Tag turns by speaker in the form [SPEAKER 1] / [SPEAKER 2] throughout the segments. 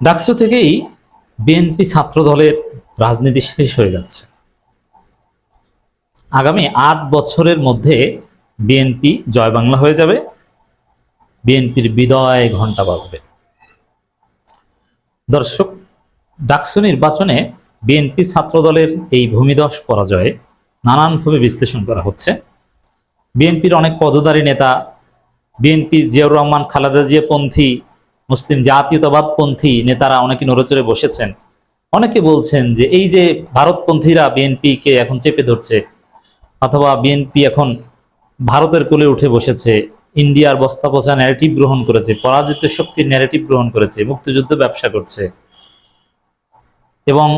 [SPEAKER 1] ডাকসু থেকেই বিএনপি ছাত্র দলের রাজনীতি শেষ হয়ে যাচ্ছে। আগামী আট বছরের মধ্যে বিএনপি জয় বাংলা হয়ে যাবে। বিএনপির বিদায় ঘণ্টা বাজবে। দর্শক, ডাকসু নির্বাচনে বিএনপি ছাত্র দলের এই ভূমিদশ পরাজয়ে নানানভাবে বিশ্লেষণ করা হচ্ছে। বিএনপির অনেক পদধারী নেতা, বিএনপির জিয়াউর রহমান, খালেদা জিয়া পন্থী মুসলিম জাতীয়তাবাদপন্থী নেতারা অনেকে নড়েচড়ে বসেছেন। অনেকে বলছেন যে এই যে ভারতপন্থীরা বিএনপিকে এখন চেপে ধরছে, অথবা বিএনপি এখন ভারতের কোলে উঠে বসেছে, ইন্ডিয়ার বস্তা পচা ন্যারেটিভ গ্রহণ করেছে, পরাজিত শক্তির ন্যারেটিভ গ্রহণ করেছে, মুক্তিযুদ্ধ ব্যবসা করছে। এবং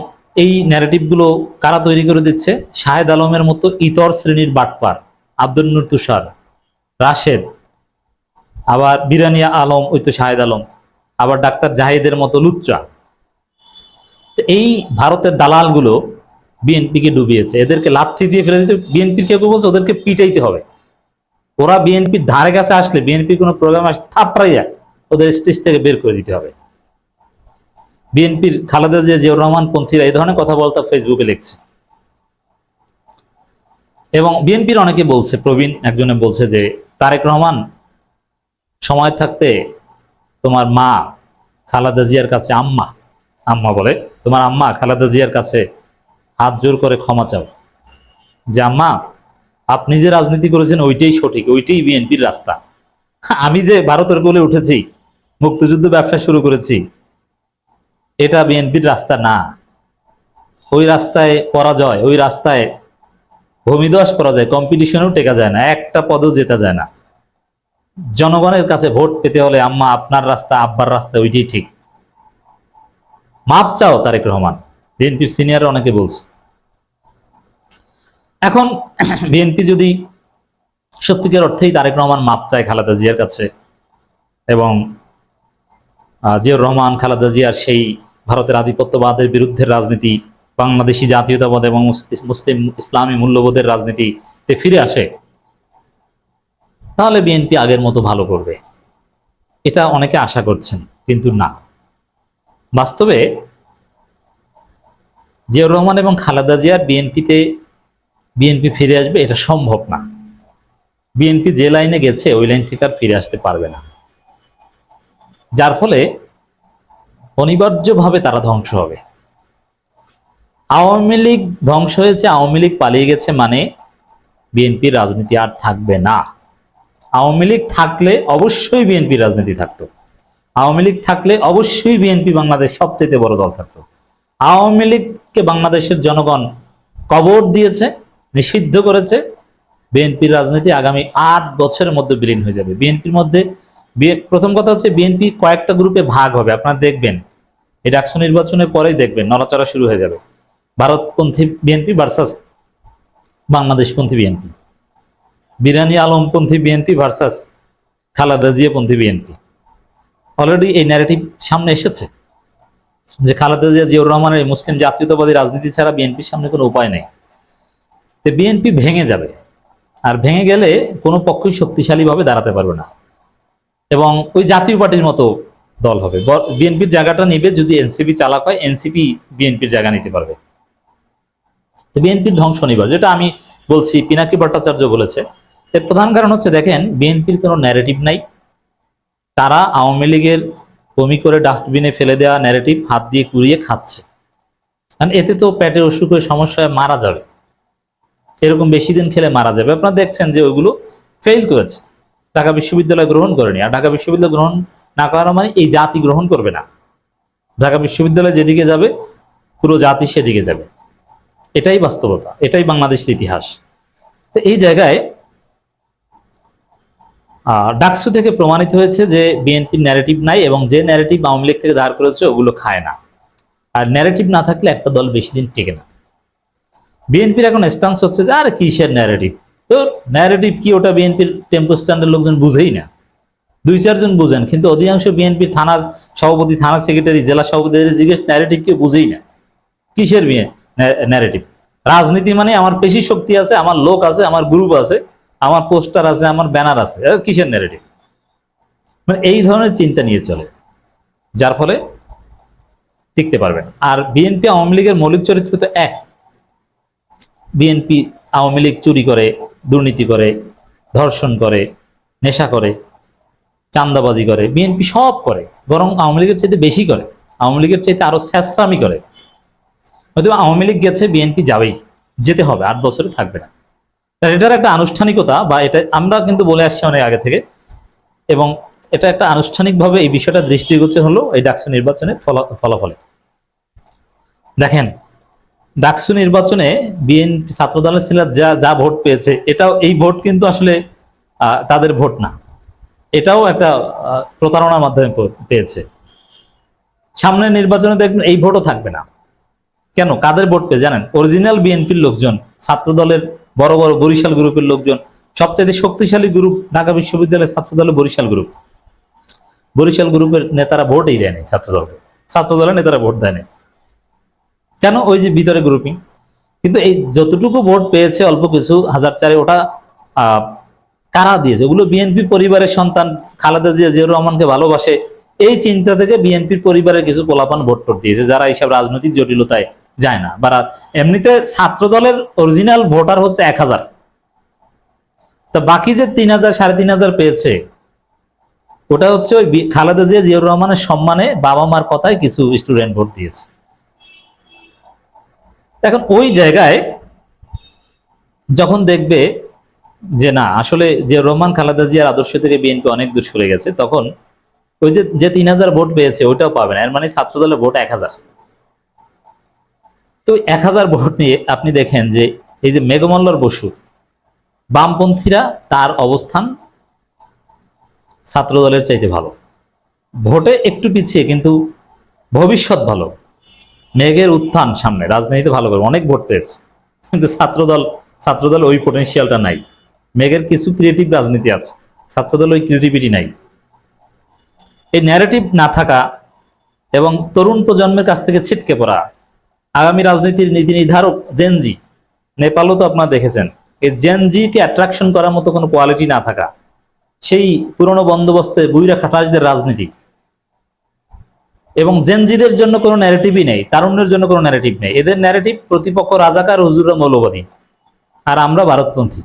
[SPEAKER 1] এই ন্যারেটিভগুলো কারা তৈরি করে দিচ্ছে? শাহেদ আলমের মতো ইতর শ্রেণির বাটপার, আব্দুল নুর তুষার, রাশেদ, আবার বিরানিয়া আলম, ওই তো শাহেদ আলম। আবার ডাক্তার জাহিদের মতো লুচ্চা। তো এই ভারতের দালালগুলো বিএনপিকে ডুবিয়েছে। এদেরকে লাথি দিয়ে ফেলে দিতে বিএনপির কেউ কেউ বলছে, ওদেরকে পিটাইতে হবে। ওরা বিএনপির ধারে কাছে আসলে বিএনপির কোনো প্রোগ্রাম আসলে থাপড়াইয়া ওদের স্টেজ থেকে বের করে দিতে হবে। বিএনপির খালেদা জিয়া, জিয়াউর রহমান পন্থীরা এই ধরনের কথা বলতে ফেসবুকে লিখছে। এবং বিএনপির অনেকে বলছে, প্রবীণ একজনে বলছে যে, তারেক রহমান সময় থাকতে তোমার মা খালাদা জিয়ার কাছে আম্মা আম্মা বলে, তোমার আম্মা খালাদা জিয়ার কাছে হাত জোর করে ক্ষমা চাও। যে আম্মা, আপনি যে রাজনীতি করেছেন ওইটাই সঠিক, ওইটাই বিএনপির রাস্তা। আমি যে ভারতের কোলে উঠেছি, মুক্তিযুদ্ধ ব্যবসা শুরু করেছি, এটা বিএনপির রাস্তা না। ওই রাস্তায় পরাজয়, ওই রাস্তায় ভূমিদশ করা যায় কম্পিটিশনেও টেকা যায় না, একটা পদও জেতা যায় না। জনগণের কাছে ভোট পেতে হলে আম্মা আপনার রাস্তা আব্বার রাস্তা ওইটাই ঠিক। মাপ চাও তারেক রহমান। বিএনপির সিনিয়র অনেকে বলছে। এখন বিএনপি যদি সত্যিকার অর্থেই তারেক রহমান মাপ চায় খালেদা জিয়ার কাছে এবং আহ, জিয়াউর রহমান খালেদা জিয়ার সেই ভারতের আধিপত্যবাদের বিরুদ্ধে রাজনীতি বাংলাদেশি জাতীয়তাবাদ এবং মুসলিম ইসলামী মূল্যবোধের রাজনীতিতে ফিরে আসে তাহলে বিএনপি আগের মতো ভালো করবে। এটা অনেকে আশা করছেন, কিন্তু না। বাস্তবে জিয়াউর রহমান এবং খালেদা জিয়ার বিএনপিতে বিএনপি ফিরে আসবে এটা সম্ভব না। বিএনপি যে লাইনে গেছে, ওই লাইন থেকে আর ফিরে আসতে পারবে না। যার ফলে অনিবার্যভাবে তারা ধ্বংস হবে। আওয়ামী লীগ ধ্বংস হয়েছে, আওয়ামী লীগ পালিয়ে গেছে মানে বিএনপির রাজনীতি আর থাকবে না। আওয়ামী লীগ থাকলে অবশ্যই বিএনপি রাজনীতি থাকতো। আওয়ামী লীগ থাকলে অবশ্যই বিএনপি বাংলাদেশ সবচেয়ে বড় দল থাকতো। আওয়ামী লীগকে বাংলাদেশের জনগণ কবর দিয়েছে, নিষিদ্ধ করেছে। বিএনপির রাজনীতি আগামী আট বছরের মধ্যে বিলীন হয়ে যাবে। বিএনপির মধ্যে প্রথম কথা হচ্ছে বিএনপি কয়েকটা গ্রুপে ভাগ হবে, আপনারা দেখবেন। এই ডাকসু নির্বাচনের পরেই দেখবেন, নড়াচড়া শুরু হয়ে যাবে। ভারতপন্থী বিএনপি ভার্সাস বাংলাদেশপন্থী বিএনপি। বিরানি আলমপন্থী বিএনপি ভার্সাস খালেদা জিয়াপন্থী বিএনপি। অলরেডি এই ন্যারেটিভ সামনে এসেছে যে খালেদা জিয়া, জিয়াউর রহমানের মুসলিম জাতীয়তাবাদী রাজনীতি ছাড়া বিএনপির সামনে কোনো উপায় নেই। তো বিএনপি ভেঙে যাবে আর ভেঙে গেলে কোনো পক্ষই শক্তিশালীভাবে দাঁড়াতে পারবে না। এবং ওই জাতীয় পার্টির মতো দল হবে। বিএনপির জায়গাটা নিবে যদি এনসিপি চালাক হয়, এনসিপি বিএনপির জায়গা নিতে পারবে। বিএনপির ধ্বংস নিবার যেটা আমি বলছি, পিনাকি ভট্টাচার্য বলেছে এর প্রধান কারণ হচ্ছে দেখেন, বিএনপির কোনো ন্যারেটিভ নাই। তারা আওয়ামী লীগের বমি করে ডাস্টবিনে ফেলে দেওয়া ন্যারেটিভ হাত দিয়ে কুড়িয়ে খাচ্ছে। কারণ এতে তো পেটের অসুখ হয়ে সমস্যায় মারা যাবে। এরকম বেশি দিন খেলে মারা যাবে। আপনারা দেখছেন যে ওইগুলো ফেল করেছে। ঢাকা বিশ্ববিদ্যালয় গ্রহণ করেনি। আর ঢাকা বিশ্ববিদ্যালয় গ্রহণ না করা মানে এই জাতি গ্রহণ করবে না। ঢাকা বিশ্ববিদ্যালয় যেদিকে যাবে, পুরো জাতি সেদিকে যাবে। এটাই বাস্তবতা। এটাই বাংলাদেশের ইতিহাস। তো এই জায়গায় ডাকসু থেকে প্রমাণিত হয়েছে যে বিএনপির ন্যারেটিভ নাই এবং যে ন্যারেটিভ আওয়ামী লীগ থেকে ধার করেছে ওগুলো খায় না। আর ন্যারেটিভ না থাকলে একটা দল বেশি দিন টিকে না। বিএনপির এখন স্টান্স হচ্ছে যে, আর কিসের ন্যারেটিভ তো ন্যারেটিভ কি ওটা বিএনপির টেম্পো স্ট্যান্ডের লোকজন বুঝেই না। দুই চারজন বুঝেন, কিন্তু অধিকাংশ বিএনপির থানা সভাপতি, থানা সেক্রেটারি জেলা সভাপতি জিজ্ঞেস ন্যারেটিভ কেউ বুঝেই না? কিসের ন্যারেটিভ রাজনীতি মানে আমার পেশি শক্তি আছে, আমার লোক আছে, আমার গ্রুপ আছে আমার পোস্টার আছে, আমার ব্যানার আছে। কিসের ন্যারেটিভ মানে এই ধরনের চিন্তা নিয়ে চলে, যার ফলে টিকতে পারবে না। আর বিএনপি আওয়ামী লীগের মৌলিক চরিত্র তো এক। বিএনপি আওয়ামী লীগ চুরি করে, দুর্নীতি করে, ধর্ষণ করে, নেশা করে চান্দাবাজি করে, বিএনপি সব করে, বরং আওয়ামী লীগের চাইতে বেশি করে। আওয়ামী লীগের চাইতে আরও স্যাঁচরামি করে। হয়তো আওয়ামী লীগ গেছে, বিএনপি যাবেই, যেতে হবে, আট বছরে থাকবে না। এটার একটা আনুষ্ঠানিকতা বা এটা আমরা কিন্তু বলে আসছি অনেক আগে থেকে। এবং এটা একটা আনুষ্ঠানিকভাবে এই বিষয়টা দৃষ্টিগোচর হলো এই ডাকসু নির্বাচনের ফলা- ফলাফলে। দেখেন, ডাকসু নির্বাচনে বিএনপি ছাত্রদলের ছিল যা যা ভোট পেয়েছে, এটাও, এই ভোট কিন্তু আসলে তাদের ভোট না। এটাও একটা প্রতারণার মাধ্যমে পেয়েছে। সামনের নির্বাচনে দেখবেন এই ভোটও থাকবে না। কেন? কাদের ভোট পেয়ে জানেন, অরিজিনাল বিএনপির লোকজন ছাত্র দলের বড় বড় বরিশাল গ্রুপের লোকজন সবচেয়ে শক্তিশালী গ্রুপ ঢাকা বিশ্ববিদ্যালয়ের ছাত্র দলের বরিশাল গ্রুপ। বরিশাল গ্রুপের নেতারা ভোটই দেয়নি ছাত্র দলকে ছাত্র দলের নেতারা ভোট দেয়নি। কেন? ওই যে ভিতরে গ্রুপিং কিন্তু এই যতটুকু ভোট পেয়েছে, অল্প কিছু, হাজার চারে ওটা কারা দিয়েছে? ওগুলো বিএনপি পরিবারের সন্তান খালেদা জিয়া, জিয়াউর রহমানকে ভালোবাসে। এই চিন্তা থেকে বিএনপির পরিবারের কিছু পোলাপান ভোট টোট দিয়েছে, যারা এইসব রাজনৈতিক জটিলতায় যায় না। বা এমনিতে ছাত্র দলের অরিজিনাল ভোটার হচ্ছে এক হাজার। তা বাকি যে তিন হাজার, সাড়ে তিন হাজার পেয়েছে, ওটা হচ্ছে ওই খালেদা জিয়া, জিয়াউর রহমানের সম্মানে বাবা মার কথায় কিছু স্টুডেন্ট ভোট দিয়েছে। এখন ওই জায়গায় যখন দেখবে যে না, আসলে যে রহমান খালেদা জিয়ার আদর্শ থেকে বিএনপি অনেক দূর সরে গেছে, তখন ওই যে যে তিন হাজার ভোট পেয়েছে, ওইটাও পাবে না। এর মানে ছাত্র দলের ভোট এক হাজার। তো এক হাজার ভোট নিয়ে আপনি দেখেন যে এই যে মেঘমল্লর বসু, বামপন্থীরা তার অবস্থান ছাত্র দলের চাইতে ভালো। ভোটে একটু পিছিয়ে, কিন্তু ভবিষ্যৎ ভালো। মেঘের উত্থান সামনে, রাজনীতিতে ভালো করে অনেক ভোট পেয়েছে। কিন্তু ছাত্রদল ছাত্রদল ওই পটেনশিয়ালটা নাই। মেঘের কিছু ক্রিয়েটিভ রাজনীতি আছে, ছাত্রদল ওই ক্রিয়েটিভিটি নাই। এই ন্যারেটিভ না থাকা এবং তরুণ প্রজন্মের কাছ থেকে ছিটকে পড়া আগামী রাজনীতির নীতি নির্ধারক জেনজি নেপালও তো আপনারা দেখেছেন। এই জেনজিকে অ্যাট্রাকশন করার মতো কোনো কোয়ালিটি না থাকা। সেই পুরনো বন্দোবস্তে বুইরা খাটাসদের রাজনীতি। এবং জেনজিদের জন্য কোনো ন্যারেটিভই নেই, তারুণ্যের জন্য কোনো ন্যারেটিভ নেই। এদের ন্যারেটিভ প্রতিপক্ষ রাজাকার হুজুরা মৌলবাদী। আর আমরা ভারতপন্থী।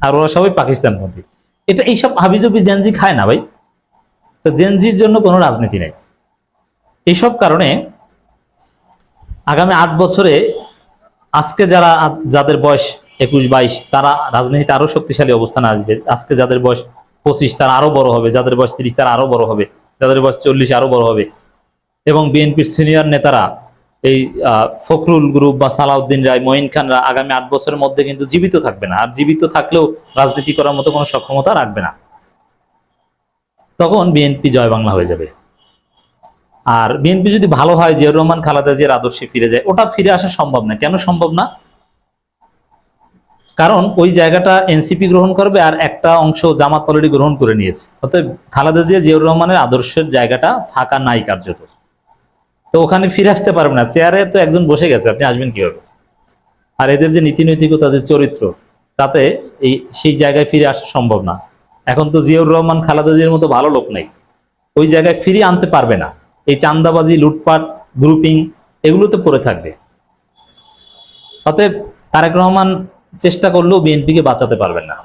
[SPEAKER 1] আর ওরা সবাই পাকিস্তানপন্থী। এটা এইসব হাবিজবি জেনজি খায় না ভাই। তো জেনজির জন্য কোনো রাজনীতি নেই। এইসব কারণে আগামী আট বছরে আজকে যারা যাদের বয়স একুশ, বাইশ, তারা রাজনীতিতে আরও শক্তিশালী অবস্থানে আসবে। আজকে যাদের বয়স পঁচিশ, তারা আরও বড় হবে। যাদের বয়স তিরিশ, তারা আরও বড় হবে। যাদের বয়স চল্লিশ, আরও বড় হবে। এবং বিএনপির সিনিয়র নেতারা এই ফখরুল গ্রুপ বা সালাউদ্দিন রায়, মঈন খানরা আগামী আট বছরের মধ্যে কিন্তু জীবিত থাকবে না। আর জীবিত থাকলেও রাজনীতি করার মতো কোনো সক্ষমতা রাখবে না। তখন বিএনপি জয় বাংলা হয়ে যাবে। আর বিএনপি যদি ভালো হয়, জিয়াউর রহমান, খালেদা জিয়ার আদর্শে ফিরে যায়, ওটা ফিরে আসা সম্ভব না। কেন সম্ভব না? কারণ ওই জায়গাটা এনসিপি গ্রহণ করবে আর একটা অংশ জামাত অলরেডি গ্রহণ করে নিয়েছে। অতএব খালেদা জিয়া, জিয়াউর রহমানের আদর্শের জায়গাটা ফাঁকা নাই কার্যত। তো ওখানে ফিরে আসতে পারবে না। চেয়ারে তো একজন বসে গেছে, আপনি আসবেন কীভাবে? আর এদের যে নীতি নৈতিকতা যে চরিত্র, তাতে এই, সেই জায়গায় ফিরে আসা সম্ভব না। এখন তো জিয়াউর রহমান, খালেদা জিয়ার মতো ভালো লোক নেই। ওই জায়গায় ফিরিয়ে আনতে পারবে না। এই চান্দাবাজি লুটপাট গ্রুপিং এগুলোতে পড়ে থাকবে। অতএব তারেক রহমান চেষ্টা করলেও বিএনপিকে বাঁচাতে পারবেন না।